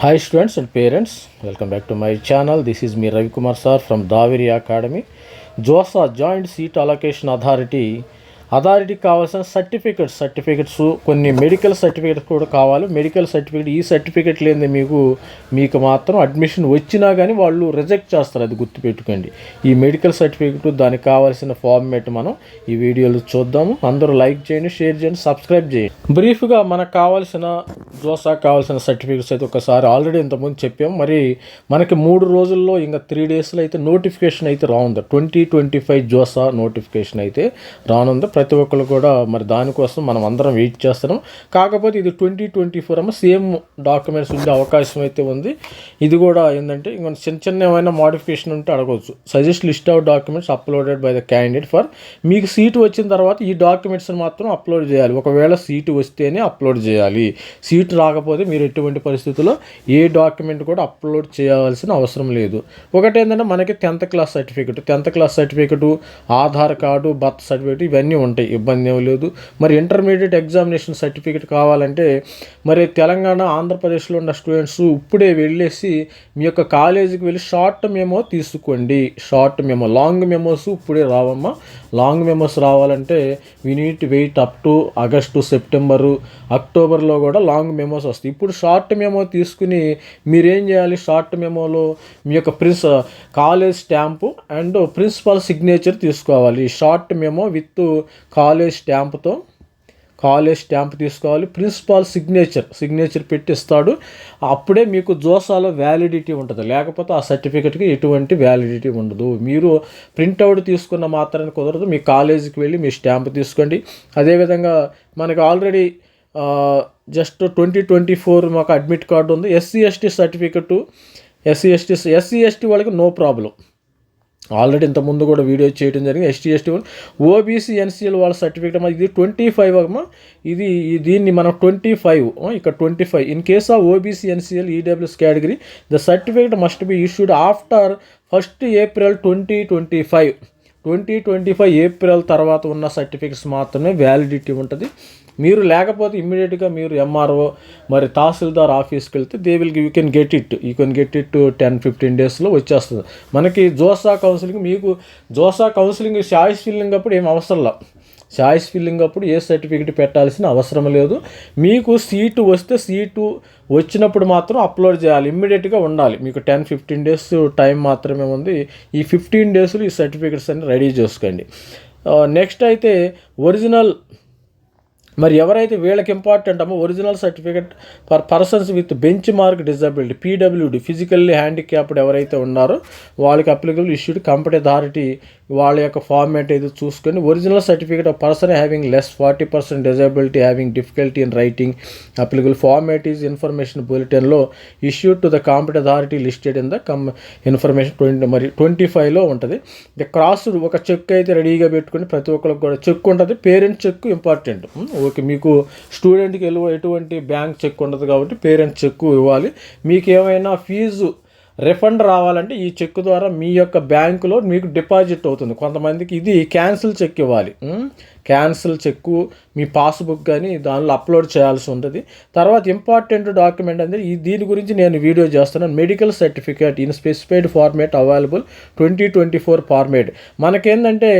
Hi students and parents, welcome back to my channel. This is me Ravi Kumar sir from Daveri Academy. JOSA Joint Seat Allocation Authority అథారిటీకి కావాల్సిన certificates certificates కొన్ని medical certificates కూడా కావాలి medical certificate ఈ certificate లేనిదే మీకు మీకు మాత్రం అడ్మిషన్ వచ్చినా కానీ వాళ్ళు రిజెక్ట్ చేస్తారు అది గుర్తుపెట్టుకోండి ఈ మెడికల్ సర్టిఫికెట్ దానికి కావాల్సిన ఫార్మేట్ మనం ఈ వీడియోలో చూద్దాము అందరూ లైక్ చేయండి షేర్ చేయండి సబ్స్క్రైబ్ చేయండి బ్రీఫ్గా మనకు కావాల్సిన జోసా కావాల్సిన సర్టిఫికెట్స్ అయితే ఒకసారి ఆల్రెడీ ఇంతకుముందు చెప్పాం మరి మనకి మూడు రోజుల్లో ఇంకా త్రీ డేస్లో అయితే నోటిఫికేషన్ అయితే రానుంది twenty twenty five JoSAA notification అయితే రానుంది ప్రతి ఒక్కరు కూడా మరి దానికోసం మనం అందరం వెయిట్ చేస్తున్నాం కాకపోతే ఇది ట్వంటీ ట్వంటీ ఫోర్ అమ్మ సేమ్ డాక్యుమెంట్స్ ఉండే అవకాశం అయితే ఉంది ఇది కూడా ఏంటంటే ఇంకొక చిన్న చిన్న ఏమైనా మోడిఫికేషన్ ఉంటే అడగవచ్చు suggest list of documents uploaded by the candidate for మీకు సీటు వచ్చిన తర్వాత ఈ డాక్యుమెంట్స్ని మాత్రం అప్లోడ్ చేయాలి ఒకవేళ సీటు వస్తేనే అప్లోడ్ చేయాలి సీటు రాకపోతే మీరు ఎటువంటి పరిస్థితుల్లో ఏ డాక్యుమెంట్ కూడా అప్లోడ్ చేయాల్సిన అవసరం లేదు ఒకటి ఏంటంటే మనకి tenth class certificate tenth class certificate Aadhaar card birth certificate ఇవన్నీ ఉంటాయి ఇబ్బంది ఏమి లేదు మరి ఇంటర్మీడియట్ ఎగ్జామినేషన్ సర్టిఫికేట్ కావాలంటే మరి తెలంగాణ ఆంధ్రప్రదేశ్లో ఉన్న స్టూడెంట్స్ ఇప్పుడే వెళ్ళేసి మీ యొక్క కాలేజీకి వెళ్ళి షార్ట్ మెమో తీసుకోండి షార్ట్ మెమో లాంగ్ మెమోస్ ఇప్పుడే రావమ్మా లాంగ్ మెమోస్ రావాలంటే we need wait up to August September అక్టోబర్లో కూడా లాంగ్ మెమోస్ వస్తాయి ఇప్పుడు షార్ట్ మెమో తీసుకుని మీరేం చేయాలి షార్ట్ మెమోలో మీ యొక్క prince college stamp and principal signature తీసుకోవాలి షార్ట్ మెమో విత్ కాలేజ్ స్టాంప్తో కాలేజ్ స్టాంప్ తీసుకోవాలి ప్రిన్సిపాల్ సిగ్నేచర్ సిగ్నేచర్ పెట్టిస్తాడు అప్పుడే మీకు జోసాలో వ్యాలిడిటీ ఉంటుంది లేకపోతే ఆ సర్టిఫికెట్కి ఎటువంటి వ్యాలిడిటీ ఉండదు మీరు ప్రింట్అవుట్ తీసుకున్న మాత్రాన్ని కుదరదు మీ కాలేజీకి వెళ్ళి మీ స్టాంప్ తీసుకోండి అదేవిధంగా మనకి already just twenty twenty four మాకు అడ్మిట్ కార్డు ఉంది SC ST certificate SC ST SC ST వాళ్ళకి నో ప్రాబ్లం ఆల్రెడీ ఇంత ముందు కూడా వీడియో చేయడం జరిగింది ఎస్టీ ఎస్టీ ఓబీసీ ఎన్సీఎల్ వాళ్ళ సర్టిఫికేట్ ఇది ట్వంటీ ఫైవ్ అమ్మా ఇది దీన్ని మనం ట్వంటీ ఫైవ్ ఇక్కడ twenty five in case of OBC NCL EWS category the certificate must be issued after first April twenty twenty five twenty twenty five April తర్వాత ఉన్న certificates మాత్రమే వ్యాలిడిటీ ఉంటుంది మీరు లేకపోతే ఇమ్మీడియట్గా మీరు ఎంఆర్ఓ మరి తహసీల్దార్ ఆఫీస్కి వెళ్తే they will you can get it you can get it ten fifteen డేస్లో వచ్చేస్తుంది మనకి జోసా కౌన్సిలింగ్ మీకు జోసా కౌన్సిలింగ్ చాయిస్ ఫిల్లింగ్ అప్పుడు ఏం లేదు చాయిస్ ఫిల్లింగ్ అప్పుడు ఏ సర్టిఫికెట్ పెట్టాల్సిన అవసరం లేదు మీకు సీటు వస్తే సీటు వచ్చినప్పుడు మాత్రం అప్లోడ్ చేయాలి ఇమ్మీడియట్గా ఉండాలి మీకు టెన్ ఫిఫ్టీన్ డేస్ టైం మాత్రమే ఉంది ఈ ఫిఫ్టీన్ డేస్లో ఈ సర్టిఫికెట్స్ అన్ని రెడీ చేసుకోండి నెక్స్ట్ అయితే ఒరిజినల్ మరి ఎవరైతే వీళ్ళకి ఇంపార్టెంట్ అమ్మో original certificate for persons with benchmark disability PWD physically handicapped ఎవరైతే ఉన్నారో వాళ్ళకి అప్లికబుల్ ఇష్యూడ్ కంపెనీ అథారిటీ వాళ్ళ యొక్క ఫార్మాట్ ఏదో చూసుకొని original certificate of person having less forty percent disability having difficulty in writing applicable format is information బులెటిన్లో issue to the competent authority listed in the come information twenty మరి twenty ఫైవ్లో ఉంటుంది the cross ఒక check అయితే రెడీగా పెట్టుకుని ప్రతి ఒక్కరికి కూడా చెక్ ఉంటుంది పేరెంట్ చెక్ ఇంపార్టెంట్ ఓకే మీకు స్టూడెంట్కి ఎటువంటి బ్యాంక్ చెక్ ఉండదు కాబట్టి పేరెంట్ చెక్ ఇవ్వాలి మీకు ఏమైనా ఫీజు రిఫండ్ రావాలంటే ఈ చెక్ ద్వారా మీ యొక్క బ్యాంకులో మీకు డిపాజిట్ అవుతుంది కొంతమందికి ఇది క్యాన్సిల్ చెక్ ఇవ్వాలి క్యాన్సిల్ చెక్కు మీ పాస్బుక్ కానీ దానిలో అప్లోడ్ చేయాల్సి ఉంటుంది తర్వాత ఇంపార్టెంట్ డాక్యుమెంట్ అంటే ఈ దీని గురించి నేను వీడియో చేస్తున్నాను medical certificate in specified format available twenty twenty four format మనకేంటంటే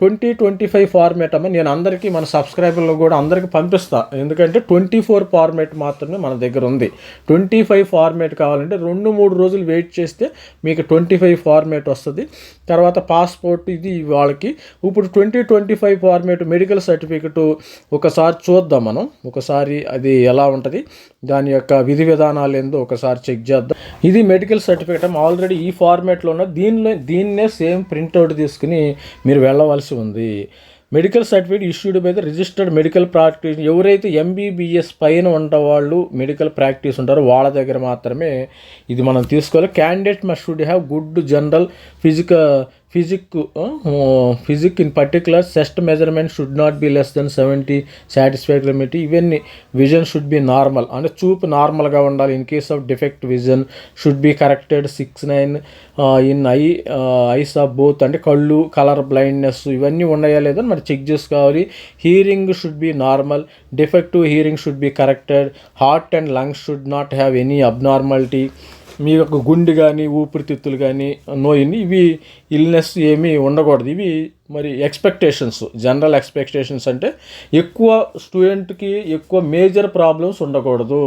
ట్వంటీ ట్వంటీ ఫైవ్ ఫార్మేట్ అమ్మ నేను అందరికీ మన సబ్స్క్రైబర్లు కూడా అందరికీ పంపిస్తా ఎందుకంటే ట్వంటీ ఫోర్ ఫార్మేట్ మాత్రమే మన దగ్గర ఉంది ట్వంటీ ఫైవ్ ఫార్మేట్ కావాలంటే రెండు మూడు రోజులు వెయిట్ చేస్తే మీకు ట్వంటీ ఫైవ్ ఫార్మేట్ వస్తుంది తర్వాత పాస్పోర్ట్ ఇది వాళ్ళకి ఇప్పుడు twenty twenty five format medical certificate ఒకసారి చూద్దాం మనం ఒకసారి అది ఎలా ఉంటుంది దాని యొక్క విధి విధానాలు ఏందో ఒకసారి చెక్ చేద్దాం ఇది మెడికల్ సర్టిఫికేట్ ఆల్రెడీ ఈ ఫార్మేట్లో ఉన్న దీనిలో దీన్నే సేమ్ ప్రింట్అవుట్ తీసుకుని మీరు వెళ్ళవలసి ఉంది medical certificate issued by the registered medical practice ఎవరైతే ఎంబీబీఎస్ పైన ఉన్న వాళ్ళు మెడికల్ ప్రాక్టీస్ ఉంటారో వాళ్ళ దగ్గర మాత్రమే ఇది మనం తీసుకోవాలి candidate must should have good general physical physique physique in particular chest measurement should not be less than seventy 70 satisfied ఇవన్నీ విజన్ షుడ్ బి నార్మల్ అంటే చూపు నార్మల్గా ఉండాలి in case of defect vision should be corrected six nine in eye eyes of both అంటే కళ్ళు colour blindness ఇవన్నీ ఉన్నాయా లేదా మరి చెక్ చేసుకోవాలి hearing should be normal defective hearing should be corrected heart and lungs should not have any abnormality మీ యొక్క గుండె కానీ ఊపిరితిత్తులు కానీ నోయిని ఇవి ఇల్నెస్ ఏమీ ఉండకూడదు ఇవి మరి ఎక్స్పెక్టేషన్స్ జనరల్ ఎక్స్పెక్టేషన్స్ అంటే ఎక్కువ స్టూడెంట్కి ఎక్కువ మేజర్ ప్రాబ్లమ్స్ ఉండకూడదు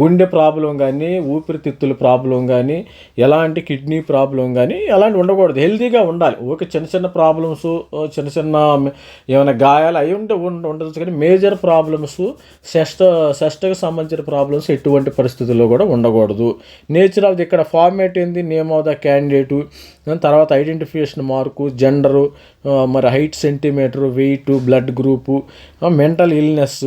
గుండె ప్రాబ్లం కానీ ఊపిరితిత్తుల ప్రాబ్లం కానీ ఎలాంటి కిడ్నీ ప్రాబ్లం కానీ ఎలాంటి ఉండకూడదు హెల్తీగా ఉండాలి ఓకే చిన్న చిన్న ప్రాబ్లమ్స్ చిన్న చిన్న ఏమైనా గాయాలు అవి ఉంటే ఉండదు కానీ మేజర్ ప్రాబ్లమ్స్ సెస్ట సెస్ట్కి సంబంధించిన ప్రాబ్లమ్స్ ఎటువంటి పరిస్థితుల్లో కూడా ఉండకూడదు నేచర్ ఆఫ్ ఇక్కడ ఫార్మేట్ ఏంది నేమ్ ఆఫ్ ద క్యాండిడేటు దాని తర్వాత ఐడెంటిఫికేషన్ మార్కు జెండరు మరి height centimetre weight blood group mental illness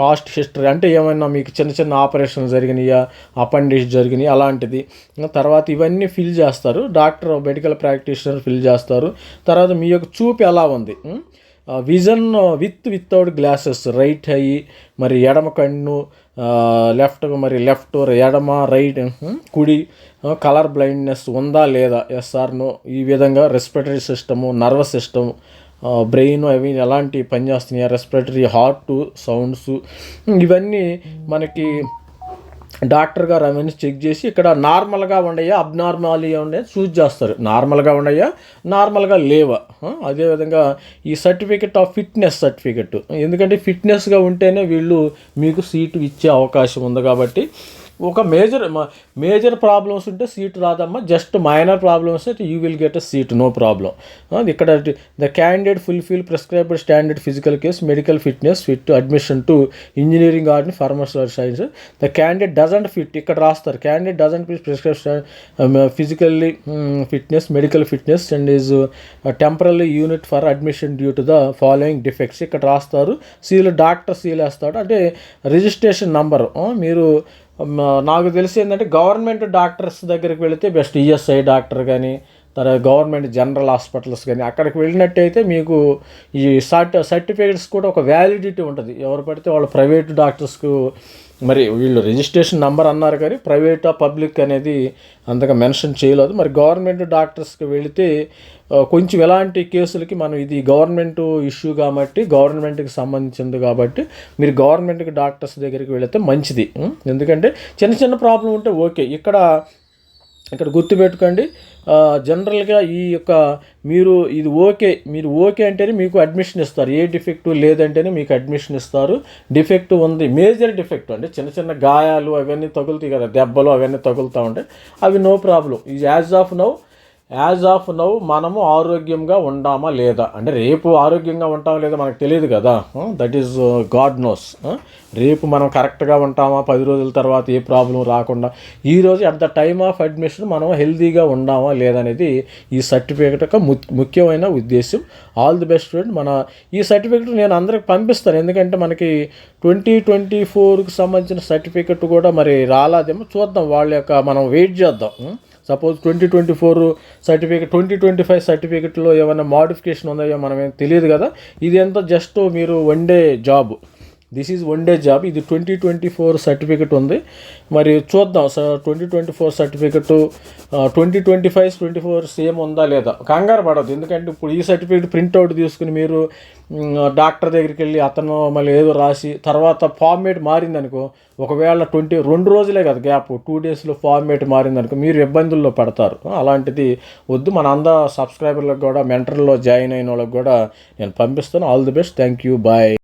past history అంటే ఏమైనా మీకు చిన్న చిన్న ఆపరేషన్ జరిగినాయా అపెండిక్స్ జరిగినాయి అలాంటిది uh, తర్వాత ఇవన్నీ ఫిల్ చేస్తారు డాక్టర్ మెడికల్ ప్రాక్టీషనర్ ఫిల్ చేస్తారు తర్వాత మీ యొక్క చూపు ఎలా ఉంది hmm? Vision with without glasses right అయ్యి మరి ఎడమ కన్ను లెఫ్ట్ మరి లెఫ్ట్ ఎడమ రైట్ కుడి కలర్ బ్లైండ్నెస్ ఉందా లేదా ఎస్ఆర్ను ఈ విధంగా respiratory system nervous system brain అవి ఎలాంటి పనిచేస్తున్నాయి రెస్పిరేటరీ హార్ట్ సౌండ్స్ ఇవన్నీ మనకి డాక్టర్ గారు అవన్నీ చెక్ చేసి ఇక్కడ నార్మల్గా ఉండయా అబ్నార్మాలియా ఉండే చూజ్ చేస్తారు నార్మల్గా ఉండయా నార్మల్గా లేవా అదేవిధంగా ఈ సర్టిఫికెట్ ఆఫ్ ఫిట్నెస్ సర్టిఫికెట్ ఎందుకంటే ఫిట్నెస్గా ఉంటేనే వీళ్ళు మీకు సీటు ఇచ్చే అవకాశం ఉంది కాబట్టి ఒక మేజర్ మేజర్ ప్రాబ్లమ్స్ ఉంటే సీట్ రాదమ్మా జస్ట్ మైనర్ ప్రాబ్లమ్స్ అయితే you will get a seat no problem ఇక్కడ the candidate fulfil prescribed standard physical case medical fitness fit admission to engineering art pharmacy or science the candidate doesn't fit ఇక్కడ రాస్తారు candidate doesn't prescribe physically fitness medical fitness and is temporarily unfit for admission due to the following defects ఇక్కడ రాస్తారు seal doctor seal వేస్తాడు అంటే registration number మీరు నాకు తెలిసి ఏంటంటే గవర్నమెంట్ డాక్టర్స్ దగ్గరికి వెళితే బెస్ట్ ఈఎస్ఐ డాక్టర్ కానీ తర్వాత గవర్నమెంట్ జనరల్ హాస్పిటల్స్ కానీ అక్కడికి వెళ్ళినట్టయితే మీకు ఈ సర్టిఫికేట్స్ కూడా ఒక వ్యాలిడిటీ ఉంటుంది ఎవరు పడితే వాళ్ళు ప్రైవేట్ డాక్టర్స్కు మరి వీళ్ళు రిజిస్ట్రేషన్ నెంబర్ అన్నారు కానీ ఆ పబ్లిక్ అనేది అంతగా మెన్షన్ చేయలేదు మరి గవర్నమెంట్ డాక్టర్స్కి వెళితే కొంచెం ఎలాంటి కేసులకి మనం ఇది గవర్నమెంట్ ఇష్యూ కాబట్టి గవర్నమెంట్కి సంబంధించింది కాబట్టి మీరు గవర్నమెంట్కి డాక్టర్స్ దగ్గరికి వెళితే మంచిది ఎందుకంటే చిన్న చిన్న ప్రాబ్లం ఉంటే ఓకే ఇక్కడ ఇక్కడ గుర్తుపెట్టుకోండి జనరల్గా ఈ యొక్క మీరు ఇది ఓకే మీరు ఓకే అంటేనే మీకు అడ్మిషన్ ఇస్తారు ఏ డిఫెక్ట్ లేదంటేనే మీకు అడ్మిషన్ ఇస్తారు డిఫెక్ట్ ఉంది మేజర్ డిఫెక్ట్ అంటే చిన్న చిన్న గాయాలు అవన్నీ తగులుతాయి కదా దెబ్బలు అవన్నీ తగులుతూ ఉంటాయి అవి no problem as of now as of now మనము ఆరోగ్యంగా ఉండామా లేదా అంటే రేపు ఆరోగ్యంగా ఉంటామా లేదా మనకు తెలియదు కదా దట్ ఈస్ గాడ్ నోస్ రేపు మనం కరెక్ట్గా ఉంటామా పది రోజుల తర్వాత ఏ ప్రాబ్లం రాకుండా ఈరోజు at the time of admission మనం హెల్తీగా ఉండామా లేదనేది ఈ సర్టిఫికేట్ యొక్క ముఖ్యమైన ఉద్దేశం ఆల్ ది బెస్ట్ ఫ్రెండ్ మన ఈ సర్టిఫికేట్ నేను అందరికి పంపిస్తాను ఎందుకంటే మనకి ట్వంటీ ట్వంటీ ఫోర్కి సంబంధించిన సర్టిఫికెట్ కూడా మరి రాలేదేమో చూద్దాం వాళ్ళ యొక్క మనం వెయిట్ చేద్దాం hmm? Suppose twenty twenty four certificate twenty twenty five సర్టిఫికేట్లో ఏమైనా మాడిఫికేషన్ ఉందో మనమేం తెలియదు కదా ఇది ఎంత జస్ట్ మీరు one day job this is one day job ఇది ట్వంటీ ట్వంటీ ఫోర్ సర్టిఫికెట్ ఉంది మరి చూద్దాం sir twenty twenty four certificate twenty twenty five twenty four same ఉందా లేదా కంగారు పడదు ఎందుకంటే ఇప్పుడు ఈ సర్టిఫికెట్ ప్రింట్అవుట్ తీసుకుని మీరు డాక్టర్ దగ్గరికి వెళ్ళి అతను మళ్ళీ ఏదో రాసి తర్వాత ఫార్మేట్ మారిందనుకో ఒకవేళ ట్వంటీ రెండు రోజులే కదా గ్యాప్ టూ డేస్లో ఫార్మేట్ మారిందనుకో మీరు ఇబ్బందుల్లో పడతారు అలాంటిది వద్దు మన అంద సబ్స్క్రైబర్లకు కూడా మెంటర్లో జాయిన్ అయిన వాళ్ళకి కూడా నేను పంపిస్తాను all the best thank you bye